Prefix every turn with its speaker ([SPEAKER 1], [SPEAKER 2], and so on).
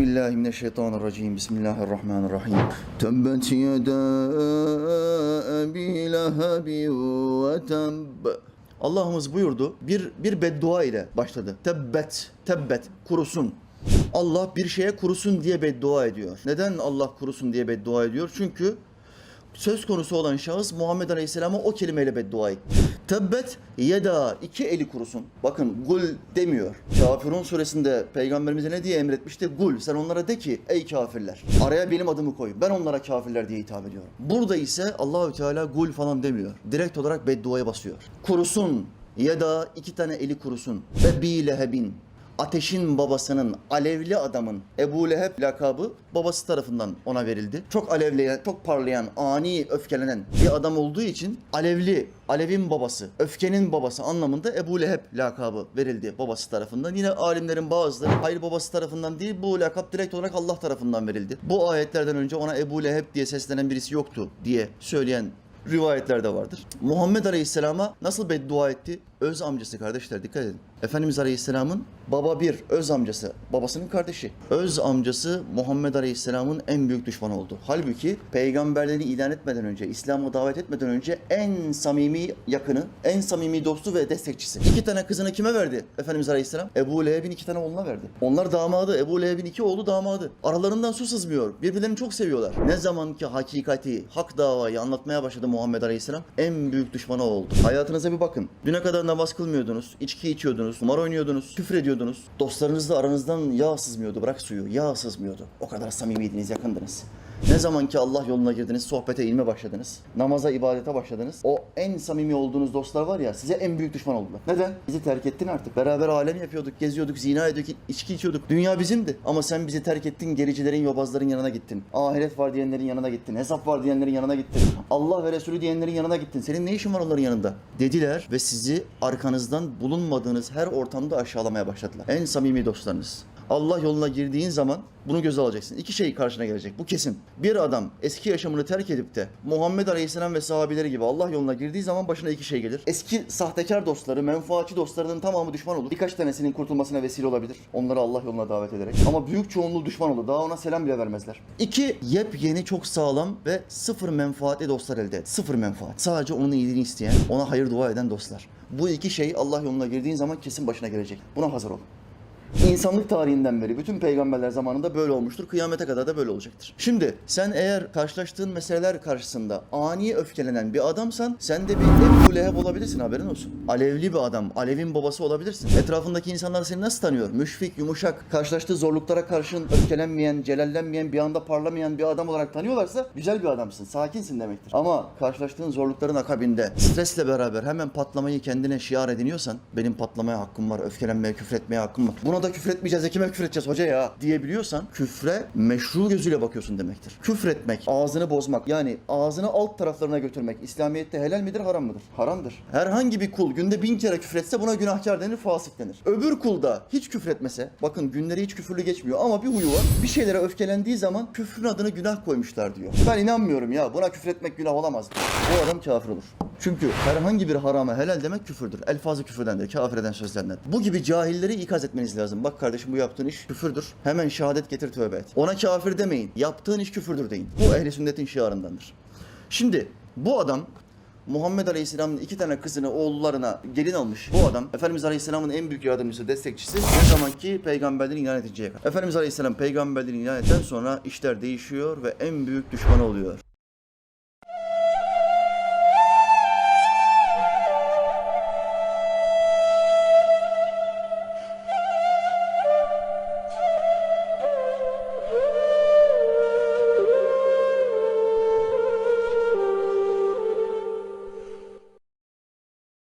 [SPEAKER 1] billahi mineşşeytanirracim. Bismillahirrahmanirrahim. Tebbet yeda Ebi Lehebi ve tebb. Allah'ımız buyurdu. Bir, bir beddua ile başladı. Tebbet, tebbet, kurusun. Allah bir şeye kurusun diye beddua ediyor. Neden Allah kurusun diye beddua ediyor? Çünkü söz konusu olan şahıs Muhammed Aleyhisselam'a o kelimeyle beddua etti. Tebbet yeda iki eli kurusun. Bakın gul demiyor. Kafirun suresinde peygamberimize ne diye emretmişti? Gul sen onlara de ki ey kafirler. Araya benim adımı koy. Ben onlara kafirler diye hitap ediyorum. Burada ise Allahü Teala gul falan demiyor. Direkt olarak bedduaya basıyor. Kurusun yeda iki tane eli kurusun. Ebi lehebin ateşin babasının alevli adamın Ebu Leheb lakabı babası tarafından ona verildi. Çok alevleyen, çok parlayan, ani öfkelenen bir adam olduğu için alevli, alevin babası, öfkenin babası anlamında Ebu Leheb lakabı verildi babası tarafından. Yine alimlerin bazıları hayır babası tarafından değil bu lakap direkt olarak Allah tarafından verildi. Bu ayetlerden önce ona Ebu Leheb diye seslenen birisi yoktu diye söyleyen rivayetlerde vardır. Muhammed Aleyhisselam'a nasıl beddua etti? Öz amcası kardeşler dikkat edin. Efendimiz Aleyhisselam'ın baba bir, öz amcası, babasının kardeşi. Öz amcası Muhammed Aleyhisselam'ın en büyük düşmanı oldu. Halbuki peygamberliğini ilan etmeden önce, İslam'a davet etmeden önce en samimi yakını, en samimi dostu ve destekçisi. İki tane kızını kime verdi Efendimiz Aleyhisselam? Ebu Leheb'in iki tane oğluna verdi. Onlar damadı, Ebu Leheb'in iki oğlu damadı. Aralarından su sızmıyor. Birbirlerini çok seviyorlar. Ne zaman ki hakikati, hak davayı anlatmaya başladı Muhammed Aleyhisselam, en büyük düşmanı oldu. Hayatınıza bir bakın. Düne kadar namaz kılmıyordunuz, içki içiyordunuz, kumar oynuyordunuz, küfür ediyordunuz. Dostlarınızla aranızdan yağ sızmıyordu, bırak suyu, yağ sızmıyordu. O kadar samimiydiniz, yakındınız. Ne zaman ki Allah yoluna girdiniz, sohbete, ilme başladınız, namaza, ibadete başladınız, o en samimi olduğunuz dostlar var ya, size en büyük düşman oldular. Neden? Bizi terk ettin artık. Beraber alem yapıyorduk, geziyorduk, zina ediyorduk, içki içiyorduk. Dünya bizimdi. Ama sen bizi terk ettin, gericilerin, yobazların yanına gittin. Ahiret var diyenlerin yanına gittin. Hesap var diyenlerin yanına gittin. Allah ve Resulü diyenlerin yanına gittin. Senin ne işin var onların yanında? Dediler ve sizi arkanızdan bulunmadığınız her ortamda aşağılamaya başladılar. En samimi dostlarınız. Allah yoluna girdiğin zaman bunu göze alacaksın. İki şey karşına gelecek. Bu kesin. Bir adam eski yaşamını terk edip de Muhammed Aleyhisselam ve sahabeleri gibi Allah yoluna girdiği zaman başına iki şey gelir. Eski sahtekar dostları, menfaatçi dostlarının tamamı düşman olur. Birkaç tanesinin kurtulmasına vesile olabilir. Onları Allah yoluna davet ederek. Ama büyük çoğunluğu düşman olur. Daha ona selam bile vermezler. İki, yepyeni çok sağlam ve sıfır menfaatli dostlar elde et. Sıfır menfaat. Sadece onun iyiliğini isteyen, ona hayır dua eden dostlar. Bu iki şey Allah yoluna girdiğin zaman kesin başına gelecek. Buna hazır ol. İnsanlık tarihinden beri bütün peygamberler zamanında böyle olmuştur. Kıyamete kadar da böyle olacaktır. Şimdi sen eğer karşılaştığın meseleler karşısında ani öfkelenen bir adamsan sen de bir Ebu Leheb olabilirsin haberin olsun. Alevli bir adam, Alev'in babası olabilirsin. Etrafındaki insanlar seni nasıl tanıyor? Müşfik, yumuşak, karşılaştığı zorluklara karşın öfkelenmeyen, celallenmeyen, bir anda parlamayan bir adam olarak tanıyorlarsa güzel bir adamsın, sakinsin demektir. Ama karşılaştığın zorlukların akabinde stresle beraber hemen patlamayı kendine şiar ediniyorsan benim patlamaya hakkım var, öfkelenmeye, küfretmeye hakkım var. Buna da küfür etmeyeceğiz, e kime küfür edeceğiz hoca ya diyebiliyorsan küfre meşru gözüyle bakıyorsun demektir. Küfretmek, ağzını bozmak yani ağzını alt taraflarına götürmek İslamiyet'te helal midir, haram mıdır? Haramdır. Herhangi bir kul günde bin kere küfretse buna günahkar denir, fasık denir. Öbür kul da hiç küfretmese, bakın günleri hiç küfürlü geçmiyor ama bir huyu var. Bir şeylere öfkelendiği zaman küfrün adını günah koymuşlar diyor. Ben inanmıyorum ya buna küfretmek günah olamaz. Bu adam kafir olur. Çünkü herhangi bir harama helal demek küfürdür. Elfazı küfürdendir, kafir eden sözlerden. Bu gibi cahilleri ikaz etmeniz lazım. Bak kardeşim bu yaptığın iş küfürdür. Hemen şehadet getir tövbe et. Ona kafir demeyin. Yaptığın iş küfürdür deyin. Bu ehli sünnetin şiarındandır. Şimdi bu adam Muhammed Aleyhisselam'ın iki tane kızını oğullarına gelin almış. Bu adam Efendimiz Aleyhisselam'ın en büyük yardımcısı, destekçisi ne zaman ki peygamberliğini ilan edinceye kadar. Efendimiz Aleyhisselam peygamberliğini ilan ettikten sonra işler değişiyor ve en büyük düşmanı oluyor.